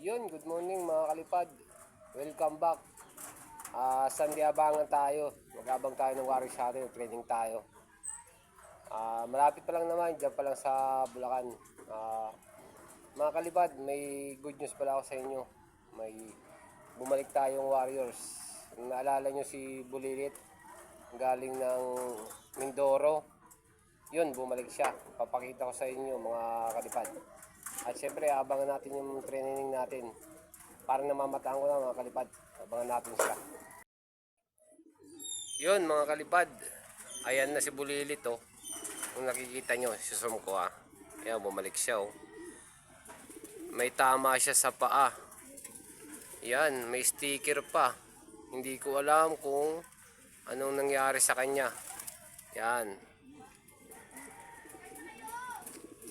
Yun, good morning mga kalipad. Welcome back. Ah, Sunday abangan tayo. Magabang tayo ng Warriors sa atin, training tayo. Ah, malapit pa lang naman, dyan pa lang sa Bulacan. Ah, mga kalipad, may good news pala ako sa inyo. May bumalik tayong Warriors. Naalala nyo si Bulilit, galing ng Mindoro. Yun, bumalik siya. Papakita ko sa inyo mga kalipad. At syempre, abangan natin yung training natin. Parang namamataan ko na mga kalipad. Abangan natin siya. Yun mga kalipad. Ayan na si Bulilit oh. Kung nakikita nyo, susum ko ah. Ayan, bumalik siya oh. May tama siya sa paa. Yan, may sticker pa. Hindi ko alam kung anong nangyari sa kanya. Yan.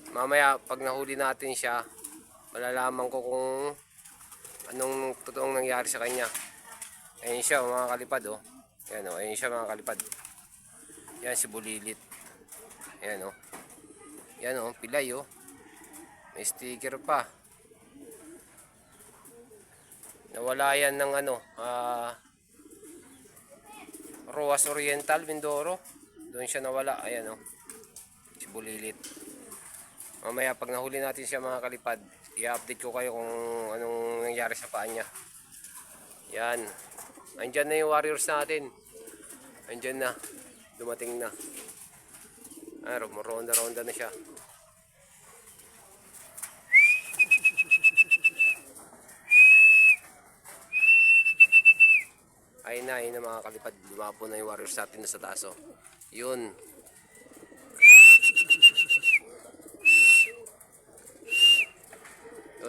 Mamaya, pag nahuli natin siya, malalaman ko kung anong totoong nangyari sa kanya. Ayan siya, mga kalipad, oh. Ayan, oh. Ayan siya, mga kalipad. Yan, si Bulilit. Ayan, oh. Yan, oh. Pilay, oh. May sticker pa. Nawala yan ng ano, ah... Roas Oriental, Mindoro. Doon siya nawala. Ayan, oh. Si Bulilit. Mamaya pag nahuli natin siya mga kalipad, i-update ko kayo kung anong nangyari sa paa niya. Yan. Andyan na yung warriors natin. Andyan na. Dumating na. Ah, ronda-ronda na siya. Ayun na, ayun na mga kalipad. Lumapo na yung warriors natin sa taas. Oh. Yun.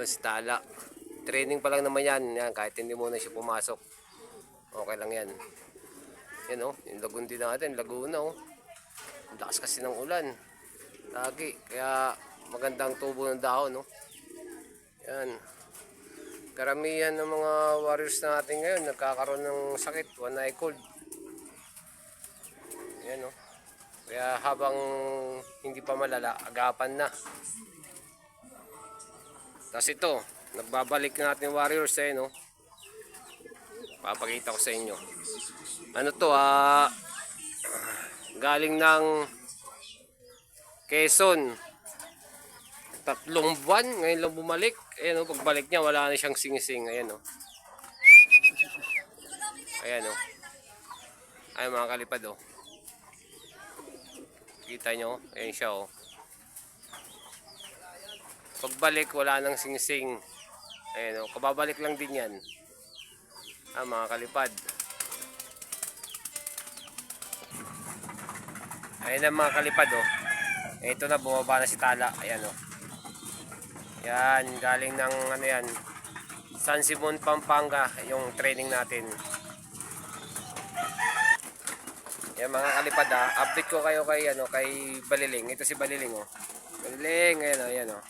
Yun, si Tala. Training pa lang naman yan. yan. Kahit hindi muna siya pumasok. Okay lang yan. Yan oh, yung lagundi natin, Laguna oh. Ang lakas kasi ng ulan. Lagi. Kaya magandang tubo ng dahon oh. Yan. Karamihan ng mga warriors natin ngayon nagkakaroon ng sakit, one eye cold. Yan oh. Kaya habang hindi pa malala, agapan na. Tapos ito, nagbabalik natin warriors eh, no? Papakita ko sa inyo. Ano to, ah... galing ng Quezon. Tatlong buwan, ngayon lang bumalik. Ayan o, pagbalik niya, wala na siyang sing-sing. Ayan o. Ayan o. Ayan mga kalipad o. Kita nyo, ayan siya o. Pagbalik, wala nang sing-sing. Ayan o, kababalik lang din yan. Ah, mga kalipad. Ayan na mga kalipad oh. Ito na, bumaba na si Tala. Ayan oh. Yan, galing ng ano yan. San Simon, Pampanga, yung training natin. Yan mga kalipad ah. Update ko kayo kay, ano, kay Baliling. Ito si Baliling oh. Baliling, ayan oh, ayan oh.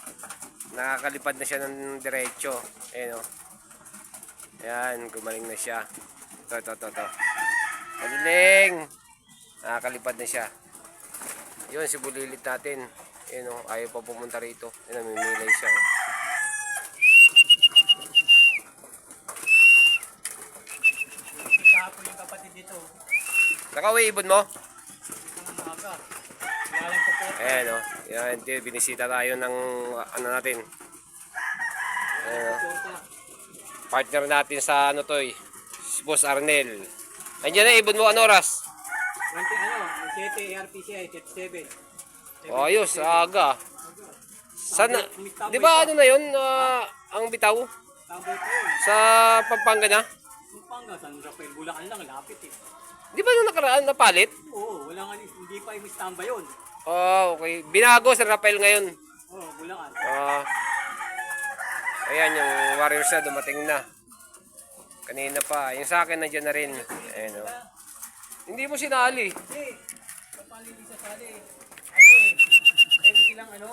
Nakakalipad na siya ng diretso. Ayan oh. Yan, gumaling na siya. Ito, ito, ito, ito. Baliling! Nakakalipad na siya. Yun, si Bulilit natin. Yun o, ayaw pa pumunta rito. Yun, namimilay siya. Oh. Nakauwi ibon mo? Ayan o. Yan, di, binisita tayo ng ano natin. Ayan o. Torta. Partner natin sa ano to eh. Si Boss Arnel. Andiyan na ibon mo, ano oras? 20 ano, 7 ARPCI, 7. O, ayos, aga. Sana, di ba ano na yun, ah, ang bitaw? Sa Pampanga na? Pampanga, San Rafael, Bulacan lang, lapit eh. Di ba nung nakaraan napalit? Oo, wala nga, hindi pa yung standby yun. Oh, okay. Binago sa Rafael ngayon. Oo, Bulacan. Ah. ayan, yung Warriors na dumating na. Kanina pa. Yung sa akin nandiyan na rin. Ayan o. Hindi mo sinali. Hindi, kapalili sa sali. Ano eh, meron silang ano,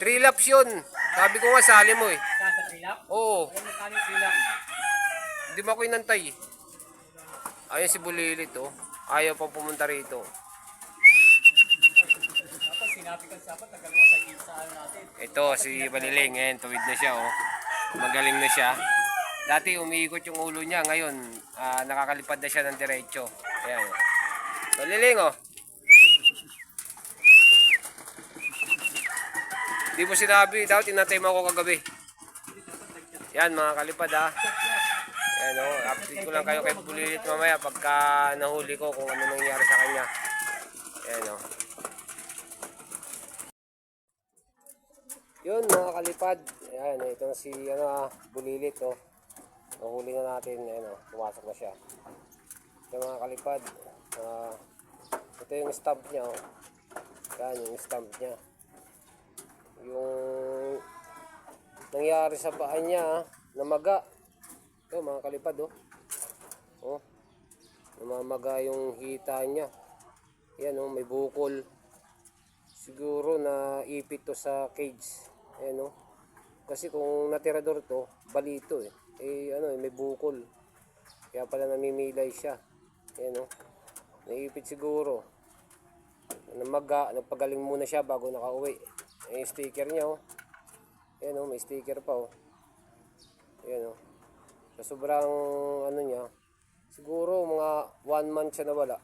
Three laps yun. Sabi ko nga sali mo eh. sa trilap. Oo. Alam mo kano trilap. Hindi mo ako inantay. Ayun si Bulilit oh. Ayaw pa pumunta rito. Tapos sinabi ko sa dapat, tagal mo sa sa ano natin. Ito si Baliling. Ayan, tuwid na siya oh. Magaling na siya. Dati umiikot yung ulo niya, ngayon ah, nakakalipad na siya ng diretso. Ayan. oh. Maliling oh. Di mo sinabi, daw tinatay mo ako kagabi. Yan mga kalipad ha. Yan o, update ko lang kayo kay Bulilit mamaya pagka nahuli ko kung ano nangyari sa kanya. Yan o. Yun mga kalipad. Yan, ito na si ano, ah, Bulilit o. Nahuli na natin. Yan o, pumasok na siya. Yan mga kalipad. ah, ito yung stamp niya o. Yan yung stamp niya. Yung nangyari sa paa niya, ah, namaga. Ito mga kalipad oh. Oh. Namamaga yung hita niya. Yan oh, may bukol. Siguro na ipit to sa cage. Ayan oh. Kasi kung natirador to, balito eh. Eh ano eh, may bukol. Kaya pala namimilay siya. Ayan oh. Naipit siguro. Namaga, nagpagaling muna siya bago nakauwi. Eh, sticker niya oh. Ayan oh, may sticker pa oh. Ayan oh. Sa sobrang ano niya, siguro mga one month siya nawala.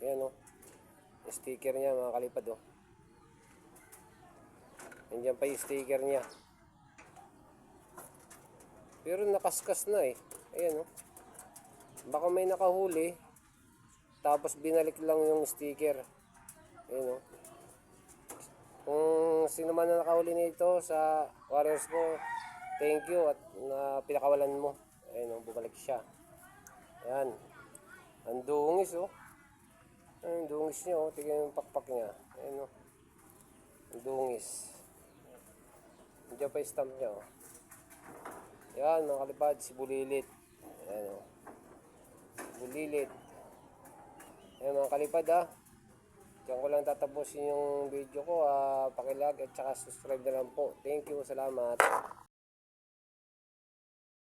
Ayan oh. Yung sticker niya mga kalipad oh. Nandiyan pa yung sticker niya. Pero nakaskas na eh. Ayan oh. Baka may nakahuli. Tapos binalik lang yung sticker. Ayan oh. Kung sino man na nakahuli nito sa Warriors ko, thank you at na pinakawalan mo. Ayun, oh, bumalik siya. Ayan. Ang dungis, oh. Ang dungis niya, oh. Tignan yung pakpak niya. Ayun, oh. Ang dungis. Nandiyan pa yung stamp niya, oh. Yan, mga kalipad, si Bulilit. Ayan, oh. Bulilit. Ayan, mga kalipad, ah. Diyan ko lang tatapusin yung video ko. Ah, pakilag at saka subscribe na lang po. Thank you. Salamat.